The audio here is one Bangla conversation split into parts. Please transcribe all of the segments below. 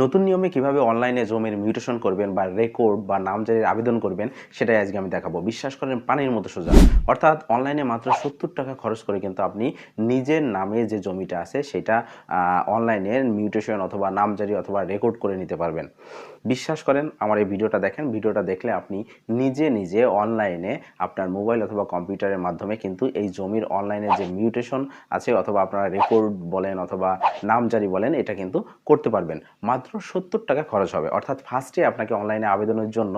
নতুন নিয়মে কীভাবে অনলাইনে জমির মিউটেশন করবেন বা রেকর্ড বা নামজারির আবেদন করবেন, সেটাই আজকে আমি দেখাবো। বিশ্বাস করেন, পানির মতো সোজা। অর্থাৎ অনলাইনে মাত্র সত্তর টাকা খরচ করে কিন্তু আপনি নিজের নামে যে জমিটা আছে, সেটা অনলাইনে মিউটেশন অথবা নামজারি অথবা রেকর্ড করে নিতে পারবেন। বিশ্বাস করেন, আমার এই ভিডিওটা দেখেন। ভিডিওটা দেখলে আপনি নিজে নিজে অনলাইনে আপনার মোবাইল অথবা কম্পিউটারের মাধ্যমে কিন্তু এই জমির অনলাইনে যে মিউটেশন আছে অথবা আপনারা রেকর্ড বলেন অথবা নামজারি বলেন, এটা কিন্তু করতে পারবেন। মাত্র সত্তর টাকা খরচ হবে। অর্থাৎ ফার্স্টে আপনাকে অনলাইনে আবেদনের জন্য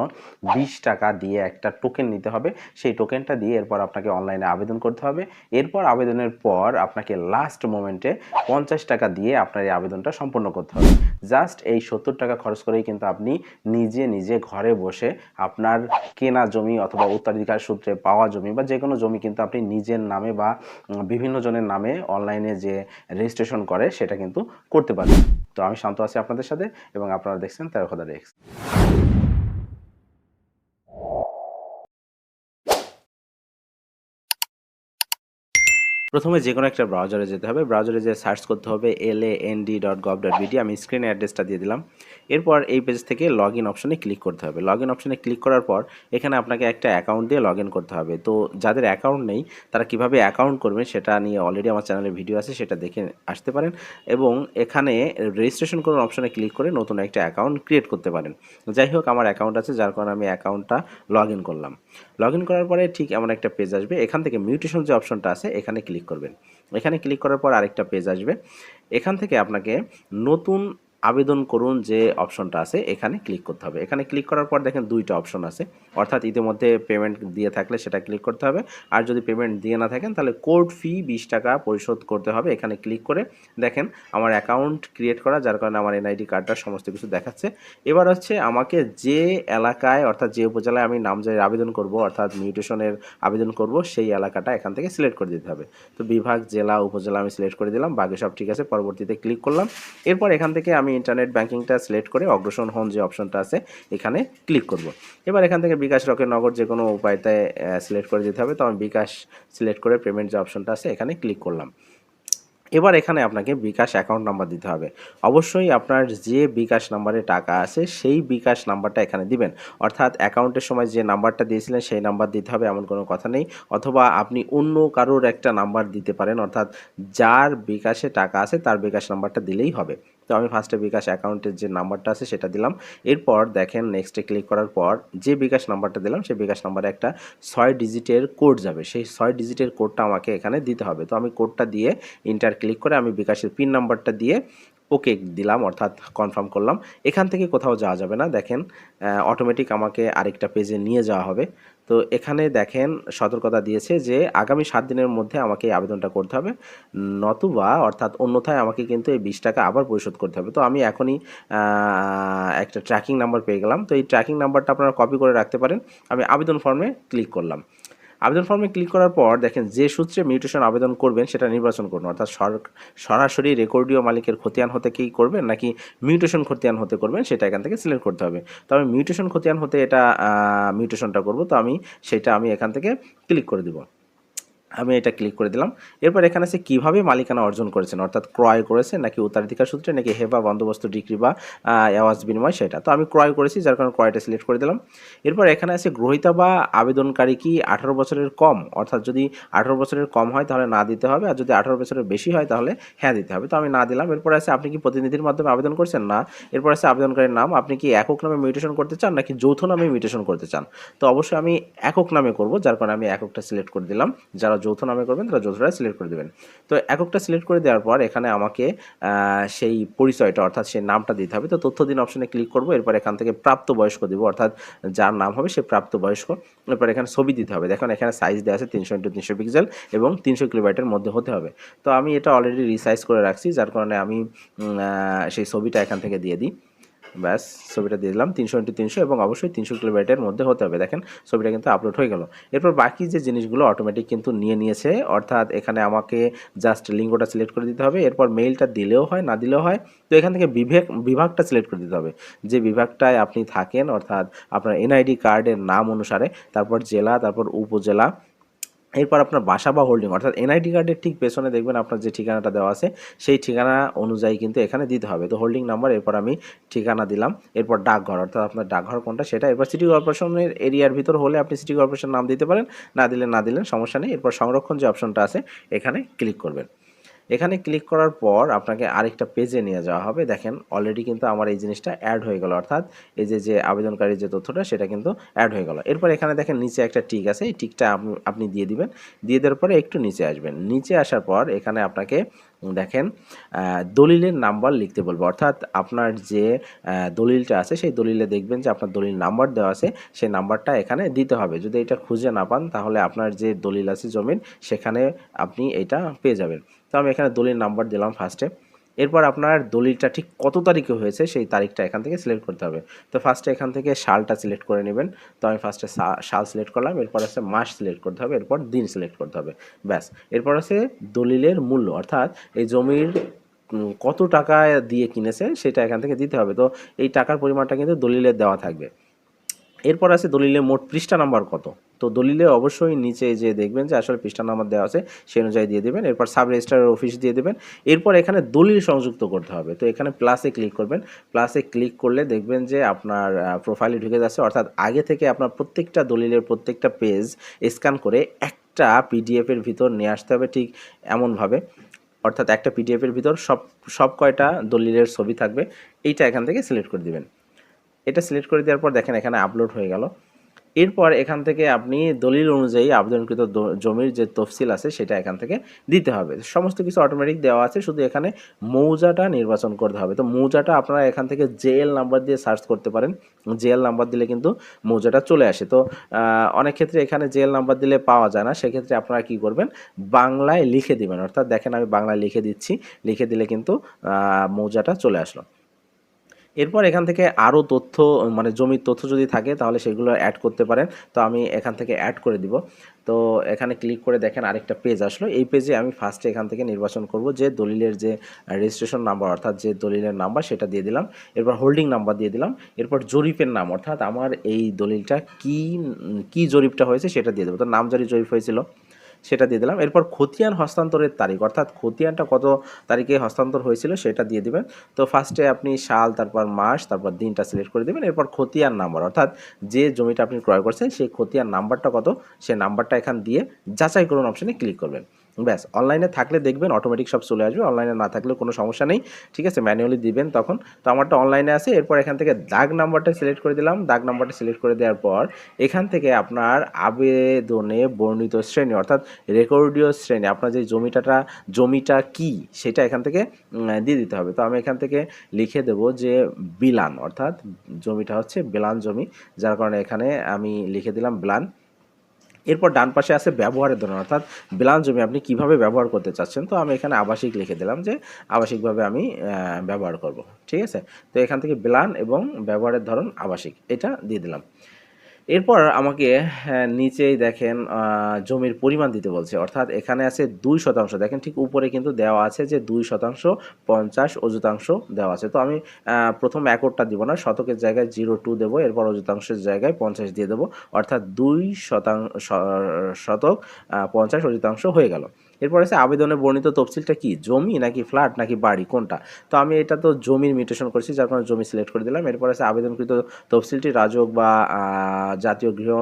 বিশ টাকা দিয়ে একটা টোকেন নিতে হবে। সেই টোকেনটা দিয়ে এরপর আপনাকে অনলাইনে আবেদন করতে হবে। এরপর আবেদনের পর আপনাকে লাস্ট মোমেন্টে পঞ্চাশ টাকা দিয়ে আপনার এই আবেদনটা সম্পূর্ণ করতে হবে। জাস্ট এই সত্তর টাকা খরচ করেই কিন্তু আপনি নিজে নিজে ঘরে বসে আপনার কেনা জমি অথবা উত্তরাধিকার সূত্রে পাওয়া জমি বা যে কোনো জমি কিন্তু আপনি নিজের নামে বা বিভিন্ন জনের নামে অনলাইনে যে রেজিস্ট্রেশন করে সেটা কিন্তু করতে পারবেন। তো আমি শান্ত আছি আপনাদের সাথে এবং আপনারা দেখছেন তেরো খোদা রেক্স। প্রথমে যে কোনো একটা ব্রাউজারে যেতে হবে। ব্রাউজারে যে সার্চ করতে হবে L A N D dot gov dot BD আমি স্ক্রিনে অ্যাড্রেসটা দিয়ে দিলাম। এরপর এই পেজ থেকে লগ ইন অপশনে ক্লিক করতে হবে। লগ ইন অপশনে ক্লিক করার পর এখানে আপনাকে একটা অ্যাকাউন্ট দিয়ে লগ ইন করতে হবে। তো যাদের অ্যাকাউন্ট নেই, তারা কীভাবে অ্যাকাউন্ট করবেন সেটা নিয়ে অলরেডি আমার চ্যানেলে ভিডিও আছে, সেটা দেখে আসতে পারেন। এবং এখানে রেজিস্ট্রেশন করুন অপশনে ক্লিক করে নতুন একটা অ্যাকাউন্ট ক্রিয়েট করতে পারেন। যাই হোক, আমার অ্যাকাউন্ট আছে, যার কারণে আমি অ্যাকাউন্টটা লগ ইন করলাম। লগ ইন করার পরে ঠিক এমন একটা পেজ আসবে। এখান থেকে মিউটেশন যে অপশনটা আছে, এখানে ক্লিক করবেন। এখানে ক্লিক করার পর আরেকটা পেজ আসবে। এখান থেকে আপনাকে নতুন আবেদন করুন যে অপশনটা আছে, এখানে ক্লিক করতে হবে। এখানে ক্লিক করার পর দেখেন দুইটা অপশন আছে। অর্থাৎ ইতিমধ্যে পেমেন্ট দিয়ে থাকলে সেটা ক্লিক করতে হবে। আর যদি পেমেন্ট দিয়ে না থাকেন, তাহলে কোর্ট ফি বিশ টাকা পরিশোধ করতে হবে। এখানে ক্লিক করে দেখেন আমার অ্যাকাউন্ট ক্রিয়েট করা, যার কারণে আমার এনআইডি কার্ডটা সমস্ত কিছু দেখাচ্ছে। এবার হচ্ছে আমাকে যে এলাকায়, অর্থাৎ যে উপজেলায় আমি নামজারির আবেদন করব, অর্থাৎ মিউটেশনের আবেদন করব, সেই এলাকাটা এখান থেকে সিলেক্ট করে দিতে হবে। তো বিভাগ, জেলা, উপজেলা আমি সিলেক্ট করে দিলাম। বাকি সব ঠিক আছে, পরবর্তীতে ক্লিক করলাম। এরপর এখান থেকে আমি ইন্টারনেট ব্যাঙ্কিংটা সিলেক্ট করে অগ্রসর হন যে অপশনটা আছে, এখানে ক্লিক করব। এবার এখান থেকে বিকাশ রকেট নগর যে কোনো উপায়তে সিলেক্ট করে দিতে হবে। তো আমি বিকাশ সিলেক্ট করে পেমেন্ট যে অপশনটা আছে, এখানে ক্লিক করলাম। এবার এখানে আপনাকে বিকাশ অ্যাকাউন্ট নাম্বার দিতে হবে। অবশ্যই আপনার যে বিকাশ নাম্বারে টাকা আছে, সেই বিকাশ নাম্বারটা এখানে দিবেন। অর্থাৎ অ্যাকাউন্টের সময় যে নাম্বারটা দিয়েছিলেন, সেই নাম্বার দিতে হবে, এমন কোনো কথা নেই। অথবা আপনি অন্য কারোর একটা নাম্বার দিতে পারেন, অর্থাৎ যার বিকাশে টাকা আছে, তার বিকাশ নাম্বারটা দিলেই হবে। তো আমি ফার্স্টে বিকাশ অ্যাকাউন্টের যে নাম্বারটা আছে সেটা দিলাম। এরপর দেখেন নেক্সটে ক্লিক করার পর যে বিকাশ নাম্বারটা দিলাম, সেই বিকাশ নাম্বারে একটা ছয় ডিজিটের কোড যাবে। সেই ছয় ডিজিটের কোডটা আমাকে এখানে দিতে হবে। তো আমি কোডটা দিয়ে ইন্টার ক্লিক করে আমি বিকাশের পিন নাম্বারটা দিয়ে ওকে দিলাম, অর্থাৎ কনফার্ম করলাম। এখান থেকে কোথাও যাওয়া যাবে না, দেখেন অটোমেটিক আমাকে আরেকটা পেজে নিয়ে যাওয়া হবে। তো এখানে দেখেন, সতর্কতা দিয়েছে যে আগামী সাত দিনের মধ্যে আমাকে এই আবেদনটা করতে হবে। নতুবা, অর্থাৎ অন্যথায় আমাকে কিন্তু এই বিশ টাকা আবার পরিশোধ করতে হবে। তো আমি এখনই একটা ট্র্যাকিং নাম্বার পেয়ে গেলাম। তো এই ট্র্যাকিং নাম্বারটা আপনারা কপি করে রাখতে পারেন। আমি আবেদন ফর্মে ক্লিক করলাম। আবেদন ফর্মে ক্লিক করার পর দেখেন যে সূত্রে মিউটেশন আবেদন করবেন সেটা নির্বাচন করুন। অর্থাৎ সর- সরাসরি রেকর্ডীয় মালিকের খতিয়ান হতে কি করবেন নাকি মিউটেশন খতিয়ান হতে করবেন সেটা এখান থেকে সিলেক্ট করতে হবে। তো আমি মিউটেশন খতিয়ান হতে এটা মিউটেশনটা করব। তো আমি সেটা আমি এখান থেকে ক্লিক করে দিব। আমি এটা ক্লিক করে দিলাম। এরপর এখানে আছে কীভাবে মালিকানা অর্জন করেছেন? অর্থাৎ ক্রয় করেছেন নাকি উত্তরাধিকার সূত্রে, নাকি হেবা, বন্দোবস্ত ডিগ্রি বা আওয়াজ বিনিময় সেটা? তো আমি ক্রয় করেছি, যার কারণে ক্রয়টা সিলেক্ট করে দিলাম। এরপর এখানে আছে গ্রহিতা বা আবেদনকারী কি আঠারো বছরের কম? অর্থাৎ যদি আঠারো বছরের কম হয় তাহলে না দিতে হবে, আর যদি আঠারো বছরের বেশি হয় তাহলে হ্যাঁ দিতে হবে। তো আমি না দিলাম। এরপর আছে আপনি কি প্রতিনিধির মাধ্যমে আবেদন করছেন? না। এরপর আছে আবেদনকারীর নাম। আপনি কি একক নামে মিউটেশন করতে চান, নাকি যৌথ নামে মিউটেশন করতে চান? তো অবশ্যই আমি একক নামে করব, যার কারণে আমি এককটা সিলেক্ট করে দিলাম। যারা যৌথ নামে করবেন, তারা যৌথটা সিলেক্ট করে দেবেন। তো এককটা সিলেক্ট করে দেওয়ার পর এখানে আমাকে সেই পরিচয়টা অর্থাৎ সেই নামটা দিতে হবে। তো তথ্য দিন অপশনে ক্লিক করব, এরপর এখান থেকে প্রাপ্ত বয়স্ক দিব, অর্থাৎ যার নাম হবে সে প্রাপ্ত বয়স্ক এরপর এখানে ছবি দিতে হবে। দেখুন, এখানে সাইজ দেওয়া আছে তিনশো ইন্টু তিনশো পিক্সেল এবং তিনশো কিলোবাইটের মধ্যে হতে হবে। তো আমি এটা অলরেডি রিসাইজ করে রাখছি, যার কারণে আমি সেই ছবিটা এখান থেকে দিয়ে দিই। ব্যাস, ছবিটা দিয়ে দিলাম, তিনশো ইন্টু তিনশো এবং অবশ্যই তিনশো কিলোবাইটের মধ্যে হতে হবে। দেখেন, ছবিটা কিন্তু আপলোড হয়ে গেল। এরপর বাকি যে জিনিসগুলো অটোমেটিক কিন্তু নিয়ে নিয়েছে, অর্থাৎ এখানে আমাকে জাস্ট লিঙ্কটা সিলেক্ট করে দিতে হবে। এরপর মেইলটা দিলেও হয়, না দিলেও হয়, তো এখান থেকে বিভাগ বিভাগটা সিলেক্ট করে দিতে হবে। যে বিভাগটায় আপনি থাকেন, অর্থাৎ আপনার এনআইডি কার্ডের নাম অনুসারে, তারপর জেলা, তারপর উপজেলা এরপর আপনার বাসা বা হোল্ডিং অর্থাৎ এনআইডি কার্ডের ঠিক পেছনে দেখবেন আপনার যে ঠিকানাটা দেওয়া আছে, সেই ঠিকানা অনুযায়ী কিন্তু এখানে দিতে হবে। তো হোল্ডিং নাম্বার এরপর আমি ঠিকানা দিলাম। এরপর ডাকঘর, অর্থাৎ আপনার ডাকঘর কোনটা, সেটা। এরপর সিটি কর্পোরেশনের এরিয়ার ভিতর হলে আপনি সিটি কর্পোরেশন নাম দিতে পারেন। না দিলে না দিলেন, সমস্যা নেই। এরপর সংরক্ষণ যে অপশনটা আছে, এখানে ক্লিক করবেন। এখানে ক্লিক করার পর আপনাকে আরেকটা পেজে নিয়ে যাওয়া হবে। দেখেন অলরেডি কিন্তু আমার এই জিনিসটা অ্যাড হয়ে গেল। অর্থাৎ এই যে যে আবেদনকারীর যে তথ্যটা, সেটা কিন্তু অ্যাড হয়ে গেল। এরপর এখানে দেখেন, নিচে একটা টিক আছে। এই টিকটা আপনি দিয়ে দিবেন। দিয়ে দেওয়ার পরে একটু নিচে আসবেন। নিচে আসার পর এখানে আপনাকে দেখেন দলিলের নাম্বার লিখতে বলব। অর্থাৎ আপনার যে দলিলটা আছে, সেই দলিলে দেখবেন যে আপনার দলিল নাম্বার দেওয়া আছে, সেই নাম্বারটা এখানে দিতে হবে। যদি এটা খুঁজে না পান, তাহলে আপনার যে দলিল আছে জমির সেখানে আপনি এটা পেয়ে যাবেন। আমি এখানে দলিল নাম্বার দিলাম ফার্স্টে এরপর আপনার দলিলটা ঠিক কত তারিখে হয়েছে সেই তারিখটা এখান থেকে সিলেক্ট করতে হবে। তো ফার্স্টে এখান থেকে সালটা সিলেক্ট করে নেবেন। তো আমি ফার্স্টে সাল সিলেক্ট করলাম, এরপর আছে মাস সিলেক্ট করতে হবে, এরপর দিন সিলেক্ট করতে হবে। ব্যাস। এরপর আছে দলিলের মূল্য, অর্থাৎ এই জমির কত টাকা দিয়ে কিনেছে সেটা এখান থেকে দিতে হবে। তো এই টাকার পরিমাণটা কিন্তু দলিলে দেওয়া থাকবে। এরপর আছে দলিলে মোট পৃষ্ঠা নাম্বার কত? তো দলিলে অবশ্যই নিচে যে দেখবেন যে আসলে পৃষ্ঠা নাম্বার দেওয়া আছে, সেই অনুযায়ী দিয়ে দেবেন। এরপর সাব রেজিস্ট্রার অফিস দিয়ে দেবেন। এরপর এখানে দলিল সংযুক্ত করতে হবে। তো এখানে প্লাসে ক্লিক করবেন। প্লাসে ক্লিক করলে দেখবেন যে আপনার প্রোফাইলে ঢুকে যাচ্ছে। অর্থাৎ আগে থেকে আপনার প্রত্যেকটা দলিলের প্রত্যেকটা পেজ স্ক্যান করে একটা পিডিএফের ভিতর নিয়ে আসতে হবে ঠিক এমনভাবে। অর্থাৎ একটা পিডিএফের ভিতর সব সব কয়টা দলিলের ছবি থাকবে, এইটা এখান থেকে সিলেক্ট করে দিবেন। এটা সিলেক্ট করে দেওয়ার পর দেখেন এখানে আপলোড হয়ে গেল। এরপর এখান থেকে আপনি দলিল অনুযায়ী আবেদনকৃত জমির যে তফসিল আছে সেটা এখান থেকে দিতে হবে। সমস্ত কিছু অটোমেটিক দেওয়া আছে, শুধু এখানে মৌজাটা নির্বাচন করতে হবে। তো মৌজাটা আপনারা এখান থেকে জেএল নাম্বার দিয়ে সার্চ করতে পারেন। জেএল নাম্বার দিলে কিন্তু মৌজাটা চলে আসে। তো অনেক ক্ষেত্রে এখানে জেএল নাম্বার দিলে পাওয়া যায় না। সেক্ষেত্রে আপনারা কি করবেন? বাংলায় লিখে দিবেন। অর্থাৎ দেখেন আমি বাংলায় লিখে দিচ্ছি। লিখে দিলে কিন্তু মৌজাটা চলে আসলো। এরপর এখান থেকে আরও তথ্য মানে জমির তথ্য যদি থাকে, তাহলে সেগুলো অ্যাড করতে পারেন। তো আমি এখান থেকে অ্যাড করে দিব। তো এখানে ক্লিক করে দেখেন আরেকটা পেজ আসলো। এই পেজে আমি ফার্স্টে এখান থেকে নির্বাচন করব যে দলিলের যে রেজিস্ট্রেশন নাম্বার অর্থাৎ যে দলিলের নাম্বার সেটা দিয়ে দিলাম। এরপর হোল্ডিং নাম্বার দিয়ে দিলাম। এরপর জরিপের নাম, অর্থাৎ আমার এই দলিলটা কি কি জরিপটা হয়েছে সেটা দিয়ে দেবো। তো নামজারি জরিপ হয়েছিল। সেটা দিয়ে দিলাম। এরপর খতিয়ান হস্তান্তরের তারিখ, অর্থাৎ খতিয়ানটা কত তারিখে হস্তান্তর হয়েছিল সেটা দিয়ে দেবেন। তো ফার্স্টে আপনি সাল, তারপর মাস, তারপর দিনটা সিলেক্ট করে দেবেন। এরপর খতিয়ান নাম্বার অর্থাৎ যে জমিটা আপনি ক্রয় করছেন, সেই খতিয়ান নাম্বারটা কত? সেই নাম্বারটা এখান দিয়ে যাচাই করুন অপশানে ক্লিক করবেন। ব্যাস অনলাইনে থাকলে দেখবেন অটোমেটিক সব চলে আসবে অনলাইনে না থাকলে কোনো সমস্যা নেই, ঠিক আছে? ম্যানুয়ালি দিবেন তখন। তো আমারটা অনলাইনে আছে, এরপর এখান থেকে দাগ নাম্বারটা সিলেক্ট করে দিলাম। দাগ নাম্বারটা সিলেক্ট করে দেওয়ার পর এখান থেকে আপনার আবেদনে বর্ণিত শ্রেণি, অর্থাৎ রেকর্ডীয় শ্রেণি, আপনার যে জমিটাটা, জমিটা কি, সেটা এখান থেকে দিয়ে দিতে হবে। তো আমি এখান থেকে লিখে দেব যে বিলান, অর্থাৎ জমিটা হচ্ছে বিলান জমি, যার কারণে এখানে আমি লিখে দিলাম বিলান। এরপর ডান পাশে আছে ব্যবহারের ধরন, অর্থাৎ বিলান জমি আপনি কীভাবে ব্যবহার করতে চাচ্ছেন, তো আমি এখানে আবাসিক লিখে দিলাম যে আবাসিকভাবে আমি ব্যবহার করব, ঠিক আছে? তো এখান থেকে বিলান এবং ব্যবহারের ধরন আবাসিক, এটা দিয়ে দিলাম। এরপর আমাকে হ্যাঁ, নিচেই দেখেন জমির পরিমাণ দিতে বলছে। অর্থাৎ এখানে আছে দুই শতাংশ। দেখেন ঠিক উপরে কিন্তু দেওয়া আছে যে দুই শতাংশ পঞ্চাশ অযুতাংশ দেওয়া আছে। তো আমি প্রথম একরটা দিব না শতকের জায়গায় জিরো টু দেবো এরপর অযুতাংশের জায়গায় পঞ্চাশ দিয়ে দেবো। অর্থাৎ দুই শতাংশ শতক পঞ্চাশ অযুতাংশ হয়ে গেল। এরপর আছে আবেদনে বর্ণিত তফসিলটা কি? জমি নাকি ফ্ল্যাট নাকি বাড়ি? কোনটা? তো আমি এটা তো জমির মিউটেশন করছি, যার কারণে জমি সিলেক্ট করে দিলাম। এরপর আছে আবেদনকৃত তফসিলটি রাজক বা জাতীয় গৃহ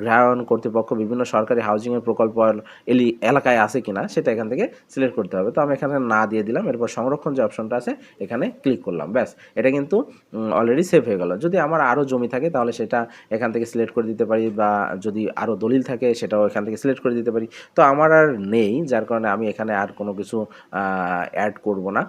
গৃহায়ন কর্তৃপক্ষ বিভিন্ন সরকারি হাউজিংয়ের প্রকল্প এলি, এলাকায় আছে কিনা, সেটা এখান থেকে সিলেক্ট করতে হবে। তো আমি এখানে না দিয়ে দিলাম, এরপর সংরক্ষণ যে অপশনটা আছে, এখানে ক্লিক করলাম। ব্যাস, এটা কিন্তু অলরেডি সেভ হয়ে গেল। যদি আমার আরও জমি থাকে, তাহলে সেটা এখান থেকে সিলেক্ট করে দিতে পারি বা যদি আরও দলিল থাকে, সেটাও এখান থেকে সিলেক্ট করে দিতে পারি। তো আমার আর নেই যার কারণে আমি এখানে আর কোনো কিছু অ্যাড করব না।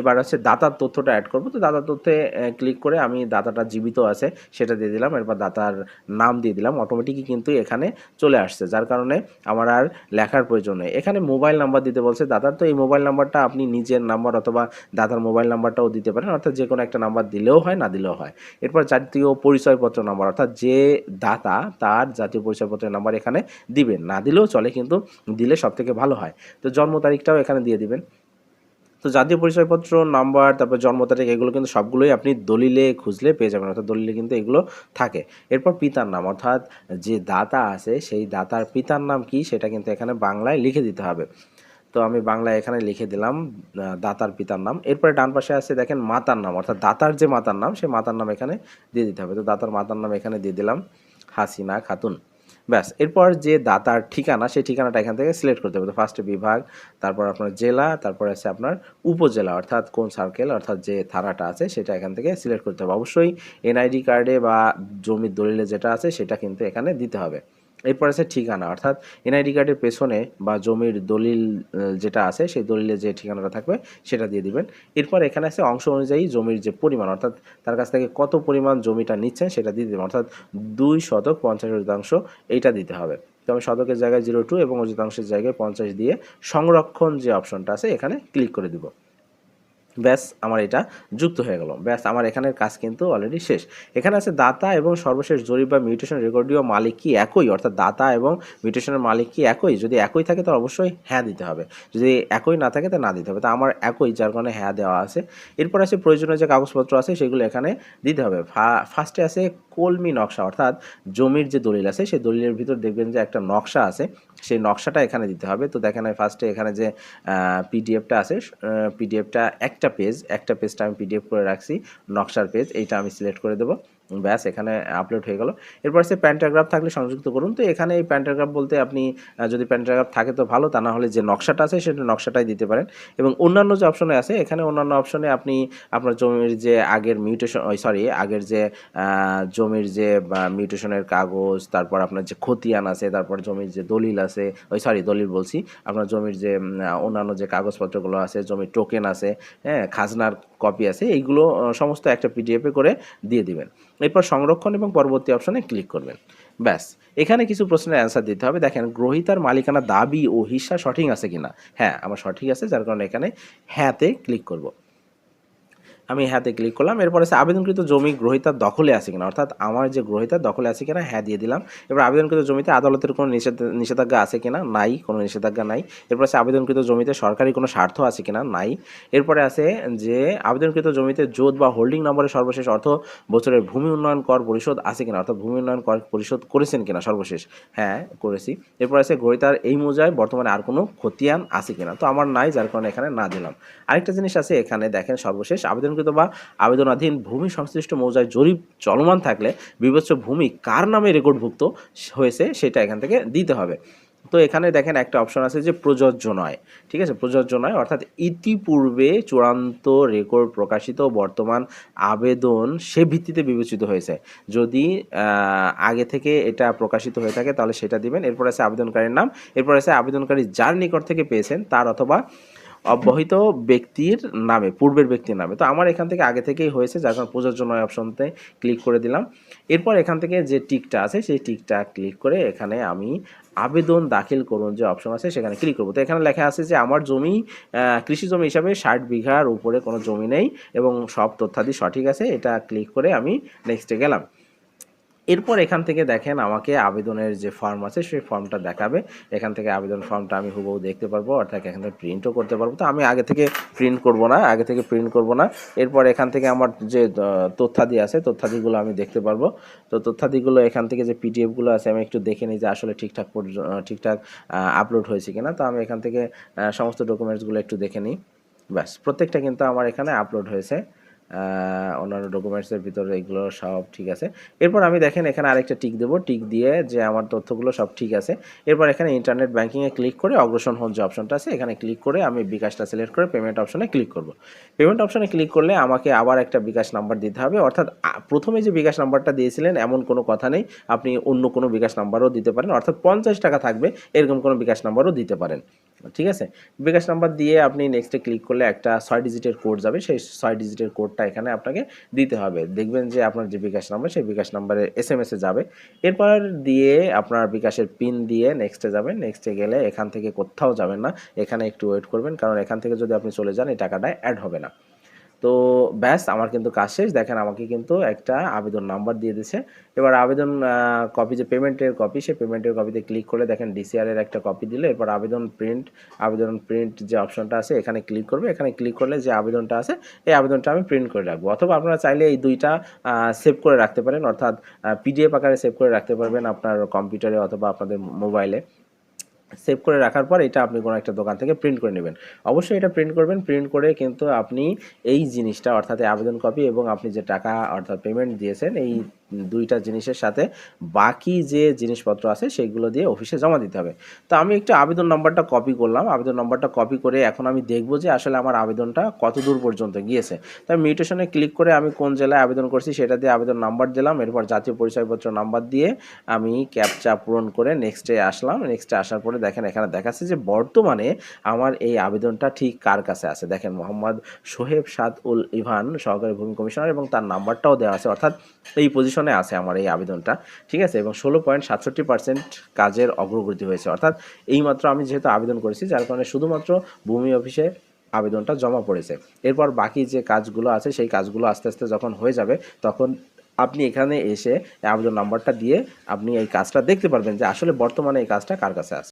এবার হচ্ছে দাতার তথ্যটা অ্যাড করব। তো দাতার তথ্যে ক্লিক করে আমি দাতাটা জীবিত আছে, সেটা দিয়ে দিলাম। এরপর দাতার নাম দিয়ে দিলাম। অটোমেটিকই কিন্তু এখানে চলে আসছে। যার কারণে আমার আর লেখার প্রয়োজন নেই। এখানে মোবাইল নাম্বার দিতে বলছে দাতার। তো এই মোবাইল নাম্বারটা আপনি নিজের নাম্বার অথবা দাদার মোবাইল নাম্বারটাও দিতে পারেন। অর্থাৎ যে কোনো একটা নাম্বার দিলেও হয়, না দিলেও হয়। এরপর জাতীয় পরিচয়পত্র নাম্বার অর্থাৎ যে দাতা তার জাতীয় পরিচয়পত্রের নাম্বার এখানে দিবেন। না দিলেও চলে, কিন্তু দিলে সব থেকে ভালো হয়। তো জন্ম তারিখটাও এখানে দিয়ে দিবেন। তো জাতীয় পরিচয়পত্র, নাম্বার, তারপর জন্ম তারিখ, এগুলো কিন্তু সবগুলোই আপনি দলিলে খুঁজলে পেয়ে যাবেন। অর্থাৎ দলিলে কিন্তু এগুলো থাকে। এরপর পিতার নাম, অর্থাৎ যে দাতা আছে, সেই দাতার পিতার নাম কি, সেটা কিন্তু এখানে বাংলায় লিখে দিতে হবে। তো আমি বাংলায় এখানে লিখে দিলাম দাতার পিতার নাম। এরপরে ডান পাশে আছে দেখেন মাতার নাম, অর্থাৎ দাতার যে মাতার নাম, সেই মাতার নাম এখানে দিয়ে দিতে হবে। তো দাতার মাতার নাম এখানে দিয়ে দিলাম, হাসিনা খাতুন। ব্যাস, এরপর যে দাতার ঠিকানা, সেই ঠিকানাটা এখান থেকে সিলেক্ট করতে হবে। তো ফার্স্টে বিভাগ, তারপর আপনার জেলা, তারপর আছে আপনার উপজেলা, অর্থাৎ কোন সার্কেল অর্থাৎ যে থানাটা আছে, সেটা এখান থেকে সিলেক্ট করতে হবে। অবশ্যই এনআইডি কার্ডে বা জমির দলিলে যেটা আছে, সেটা কিন্তু এখানে দিতে হবে। এরপর আছে ঠিকানা, অর্থাৎ এনআইডি কার্ডের পেছনে বা জমির দলিল যেটা আছে, সেই দলিলে যে ঠিকানাটা থাকবে, সেটা দিয়ে দিবেন। এরপর এখানে আছে অংশ অনুযায়ী জমির যে পরিমাণ, অর্থাৎ তার কাছ থেকে কত পরিমাণ জমিটা নিচ্ছেন, সেটা দিয়ে দেবেন। অর্থাৎ দুই শতক পঞ্চাশ শতাংশ এইটা দিতে হবে। তো আমি শতকের জায়গায় জিরো টু এবং অজিতাংশের জায়গায় পঞ্চাশ দিয়ে সংরক্ষণ যে অপশনটা আছে, এখানে ক্লিক করে দিব। ব্যাস, আমার এটা যুক্ত হয়ে গেল। ব্যাস, আমার এখানের কাজ কিন্তু অলরেডি শেষ। এখানে আছে দাতা এবং সর্বশেষ জরিপ বা মিউটেশন রেকর্ডিও মালিক কি একই, অর্থাৎ দাতা এবং মিউটেশনের মালিক কি একই। যদি একই থাকে তো অবশ্যই হ্যাঁ দিতে হবে। যদি একই না থাকে তো না দিতে হবে। তা আমার একই, যার কারণে হ্যাঁ দেওয়া আছে। এরপর আছে প্রয়োজনীয় যে কাগজপত্র আছে, সেগুলো এখানে দিতে হবে। ফার্স্টে আছে কলমি নকশা, অর্থাৎ জমির যে দলিল আছে, সেই দলিলের ভিতর দেখবেন যে একটা নকশা আছে। সেই নকশাটা এখানে দিতে হবে। তো দেখেন ফার্স্টে এখানে যে পিডিএফটা আছে পিডিএফটা একটা পেজ একটা পেজটা আমি পিডিএফ করে রাখছি নকশার পেজ এইটা আমি সিলেক্ট করে দেবো। ব্যাস, এখানে আপলোড হয়ে গেল। এরপর সে প্যান্টাগ্রাফ থাকলে সংযুক্ত করুন। তো এখানে এই প্যান্টাগ্রাফ বলতে আপনি যদি প্যান্টাগ্রাফ থাকে তো ভালো, তা না হলে যে নকশাটা আছে, সেটা নকশাটাই দিতে পারেন। এবং অন্যান্য যে অপশনে আছে, এখানে অন্যান্য অপশনে আপনি আপনার জমির যে আগের মিউটেশন সরি আগের যে জমির যে মিউটেশনের কাগজ, তারপর আপনার যে খতিয়ান আছে, তারপর জমির যে দলিল আছে, ওই সরি দলিল বলছি, আপনার জমির যে অন্যান্য যে কাগজপত্রগুলো আছে, জমির টোকেন আছে হ্যাঁ খাজনার কপি আছে, এইগুলো সমস্ত একটা পিডিএফে করে দিয়ে দিবেন। এরপর সংরক্ষণ এবং পরবর্তী অপশনে ক্লিক করবেন। ব্যাস, এখানে কিছু প্রশ্নের অ্যান্সার দিতে হবে। দেখেন, গ্রহিতার মালিকানা দাবি ও হিসা সঠিক আছে কিনা? হ্যাঁ আমার সঠিক আছে, যার কারণে এখানে হ্যাঁতে ক্লিক করব। আমি হ্যাঁতে ক্লিক করলাম। এরপর আছে আবেদনকৃত জমি গ্রহিতার দখলে আছে কিনা? অর্থাৎ আমার যে গ্রহিতার দখলে আছে কিনা হ্যাঁ দিয়ে দিলাম। এবার আবেদনকৃত জমিতে আদালতের কোনো নিষেধ, নিষেধাজ্ঞা আছে কিনা? নাই, কোনো নিষেধাজ্ঞা নাই। এরপর আছে আবেদনকৃত জমিতে সরকারি কোনো স্বার্থ আছে কিনা? নাই। এরপরে আছে যে, আবেদনকৃত জমিতে জোত বা হোল্ডিং নম্বরের সর্বশেষ অর্থ বছরের ভূমি উন্নয়ন কর পরিশোধ আছে কিনা? অর্থাৎ ভূমি উন্নয়ন কর পরিশোধ করেছেন কিনা সর্বশেষ? হ্যাঁ করেছি। এরপর আছে গ্রহিতার এই মোজায় বর্তমানে আর কোনো খতিয়ান আছে কিনা? তো আমার নাই, যার কারণে এখানে না দিলাম। আরেকটা জিনিস আছে এখানে, দেখেন সর্বশেষ আবেদনকৃত বা আবেদনাধীন ভূমি সংশ্লিষ্ট মৌজায় জরিপ চলমান থাকলে বিবেচ্য ভূমি কার নামে রেকর্ডভুক্ত হয়েছে সেটা এখান থেকে দিতে হবে। তো এখানে দেখেন একটা অপশন আছে যে প্রযোজ্য নয়। ঠিক আছে? প্রযোজ্য নয়, অর্থাৎ ইতিপূর্বে চূড়ান্ত রেকর্ড প্রকাশিত বর্তমান আবেদন সে ভিত্তিতে বিবেচিত হয়েছে। যদি আগে থেকে এটা প্রকাশিত হয়ে থাকে তাহলে সেটা দিবেন। এরপর আছে আবেদনকারীর নাম। এরপর আছে আবেদনকারী যার নিকট থেকে পেয়েছেন তার অথবা অব্যাহত ব্যক্তির নামে, পূর্বের ব্যক্তির নামে। তো আমার এখান থেকে আগে থেকেই হয়েছে, যার কারণে প্রযোজ্য নয় অপশনতে ক্লিক করে দিলাম। এরপর এখান থেকে যে টিকটা আছে, সেই টিকটা ক্লিক করে এখানে আমি আবেদন দাখিল করুন যে অপশন আছে, সেখানে ক্লিক করব। তো এখানে লেখা আছে যে, আমার জমি কৃষি জমি হিসাবে ষাট বিঘার উপরে কোনো জমি নেই এবং সব তথ্যাদি সঠিক আছে। এটা ক্লিক করে আমি নেক্সটে গেলাম। এরপর এখান থেকে দেখেন আমাকে আবেদনের যে ফর্ম আছে, সেই ফর্মটা দেখাবে। এখান থেকে আবেদন ফর্মটা আমি হুবহু দেখতে পারব, অর্থাৎ এখান থেকে প্রিন্টও করতে পারব। তো আমি আগে থেকে প্রিন্ট করব না, আগে থেকে প্রিন্ট করব না। এরপর এখান থেকে আমার যে তথ্যাদি আছে, তথ্যাদিগুলো আমি দেখতে পারব। তো তথ্যাদিগুলো এখান থেকে যে পিডিএফগুলো আছে, আমি একটু দেখে নিই যে আসলে ঠিকঠাক ঠিকঠাক আপলোড হয়েছে কিনা। তো আমি এখান থেকে সমস্ত ডকুমেন্টসগুলো একটু দেখে নিই। ব্যাস, প্রত্যেকটা কিন্তু আমার এখানে আপলোড হয়েছে। অন্যান্য ডকুমেন্টসের ভিতরে এগুলো সব ঠিক আছে। এরপর আমি দেখেন এখানে আরেকটা টিক দেবো। টিক দিয়ে যে আমার তথ্যগুলো সব ঠিক আছে। এরপর এখানে ইন্টারনেট ব্যাঙ্কিংয়ে ক্লিক করে অগ্রসর হন যে অপশনটা আছে, এখানে ক্লিক করে আমি বিকাশটা সিলেক্ট করে পেমেন্ট অপশনে ক্লিক করব। পেমেন্ট অপশনে ক্লিক করলে আমাকে আবার একটা বিকাশ নাম্বার দিতে হবে। অর্থাৎ প্রথমে যে বিকাশ নাম্বারটা দিয়েছিলেন, এমন কোনো কথা নেই। আপনি অন্য কোনো বিকাশ নাম্বারও দিতে পারেন। অর্থাৎ পঞ্চাশ টাকা থাকবে, এরকম কোনো বিকাশ নাম্বারও দিতে পারেন। ঠিক আছে? বিকাশ নাম্বার দিয়ে আপনি নেক্সটে ক্লিক করলে একটা ছয় ডিজিটের কোড যাবে। সেই ছয় ডিজিটের কোডটা এখানে আপনাকে দিতে হবে। দেখবেন যে আপনার যে বিকাশ নাম্বার, সেই বিকাশ নাম্বারে এস এম এসে যাবে। এরপর দিয়ে আপনার বিকাশের পিন দিয়ে নেক্সটে যাবেন। নেক্সটে গেলে এখান থেকে কোথাও যাবেন না। এখানে একটু ওয়েট করবেন। কারণ এখান থেকে যদি আপনি চলে যান, এই টাকাটা অ্যাড হবে না। তো ব্যাস, আমার কিন্তু কাজ শেষ। দেখেন, আমাকে কিন্তু একটা আবেদন নাম্বার দিয়ে দিয়েছে। এবার আবেদন কপি যে পেমেন্টের কপি সেই পেমেন্টের কপিতে ক্লিক করলে দেখেন ডিসিআর এর একটা কপি দিলে, এরপর আবেদন প্রিন্ট আবেদন প্রিন্ট যে অপশনটা আছে, এখানে ক্লিক করবে। এখানে ক্লিক করলে যে আবেদনটা আছে, এই আবেদনটা আমি প্রিন্ট করে রাখব। অথবা আপনারা চাইলে এই দুইটা সেভ করে রাখতে পারেন। অর্থাৎ পিডিএফ আকারে সেভ করে রাখতে পারবেন আপনার কম্পিউটারে অথবা আপনাদের মোবাইলে সেভ করে রাখার পর এটা আপনি কোনো একটা দোকান থেকে প্রিন্ট করে নেবেন। অবশ্যই এটা প্রিন্ট করবেন প্রিন্ট করে কিন্তু আপনি এই জিনিসটা অর্থাৎ আবেদন কপি এবং আপনি যে টাকা অর্থাৎ পেমেন্ট দিয়েছেন, এই দুইটা জিনিসের সাথে বাকি যে জিনিসপত্র আছে সেইগুলো দিয়ে অফিসে জমা দিতে হবে। তো আমি একটু আবেদন নাম্বারটা কপি করলাম। আবেদন নাম্বারটা কপি করে এখন আমি দেখব যে আসলে আমার আবেদনটা কত দূর পর্যন্ত গিয়েছে। তাই মিউটেশনে ক্লিক করে আমি কোন জেলায় আবেদন করছি সেটা দিয়ে আবেদন নাম্বার দিলাম। এরপর জাতীয় পরিচয়পত্র নাম্বার দিয়ে আমি ক্যাপচা পূরণ করে নেক্সটে আসলাম। নেক্সটে আসার পরে দেখেন এখানে দেখাচ্ছে যে বর্তমানে আমার এই আবেদনটা ঠিক কার কাছে আছে? দেখেন মোহাম্মদ সোহেব সাদ উল ইভান সহকারী ভূমি কমিশনার এবং তার নাম্বারটাও দেওয়া আছে। অর্থাৎ এই পজিশনে আছে আমার এই আবেদনটা, ঠিক আছে? এবং ষোলো পয়েন্ট সাতষট্টি পার্সেন্ট কাজের অগ্রগতি হয়েছে। অর্থাৎ এইমাত্র আমি যেহেতু আবেদন করেছি, যার কারণে শুধুমাত্র ভূমি অফিসে আবেদনটা জমা পড়েছে। এরপর বাকি যে কাজগুলো আছে, সেই কাজগুলো আস্তে আস্তে যখন হয়ে যাবে, তখন আপনি এখানে এসে আবেদন নাম্বারটা দিয়ে আপনি এই কাজটা দেখতে পারবেন যে আসলে বর্তমানে এই কাজটা কার কাছে আছে।